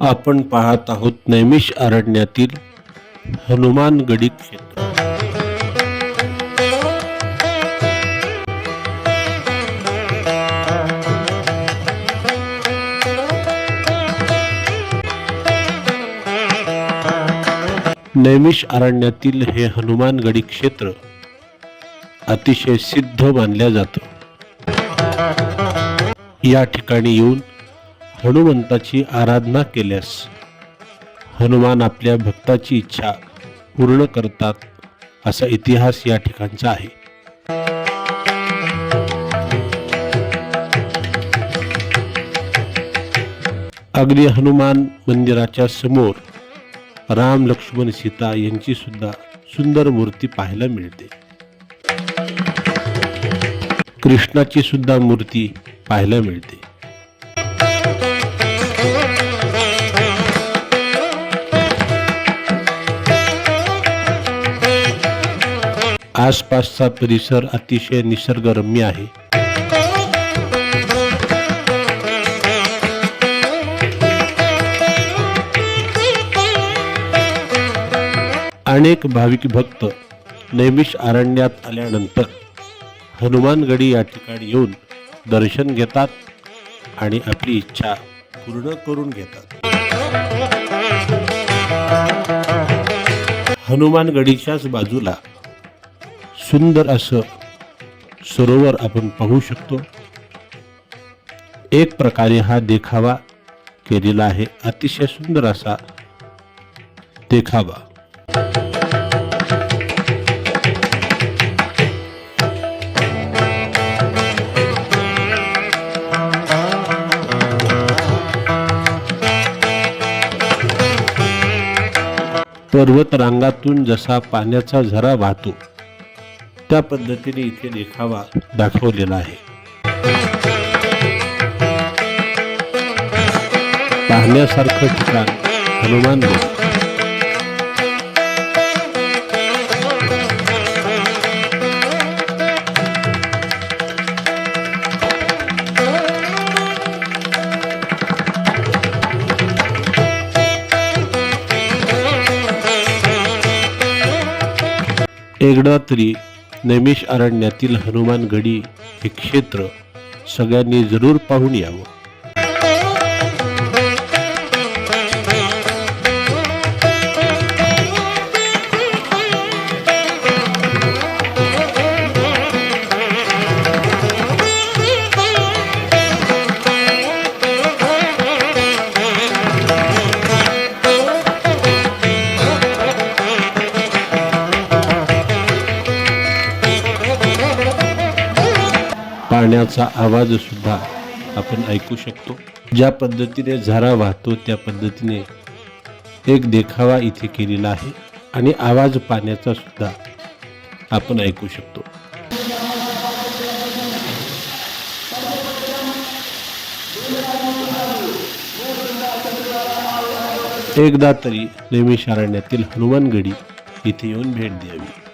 आपण पाहत आहोत नैमिष अरण्यातील हनुमानगडी क्षेत्र. नैमिष अरण्यातील हे हनुमानगडी क्षेत्र अतिशय सिद्ध मानल्या जातं. या ठिकाणी येऊन हनुमंताची आराधना केल्यास हनुमान आपल्या भक्ताची इच्छा पूर्ण करतात असा इतिहास या ठिकाणचा आहे. अगदी हनुमान मंदिराच्या समोर राम लक्ष्मण सीता यांची सुद्धा सुंदर मूर्ती पाहायला मिळते. कृष्णाची सुद्धा मूर्ती पाहायला मिळते. आसपासचा परिसर अतिशय निसर्गरम्य आहे. अनेक भाविक भक्त नैमिष अरण्यात आल्यानंतर हनुमानगडी या ठिकाणी येऊन दर्शन घेतात आणि आपली इच्छा पूर्ण करून घेतात. हनुमानगडीच्याच बाजूला सुंदर असं सरोवर आपण पाहू शकतो. एक प्रकारे हा देखावा केलेला आहे. अतिशय सुंदर असा देखावा. पर्वतरांगातून जसा पाण्याचा झरा वाहतो त्या पद्धतीने इथे देखावा दाखवलेला आहे. पाहण्यासारखं ठिकाण हनुमान एकदा तरी नैमिष अरण्यातील हनुमानगडी हे क्षेत्र सगळ्यांनी जरूर पाहून यावं. पाण्याचा आवाज सुद्धा आपण ऐकू शकतो. ज्या पद्धतीने झरा वाहतो त्या पद्धतीने एक देखावा इथे केलेला आहे आणि आवाज पाण्याचा सुद्धा आपण ऐकू शकतो. एकदा तरी नैमिषारण्यातील हनुमानगडी इथे येऊन भेट द्यावी.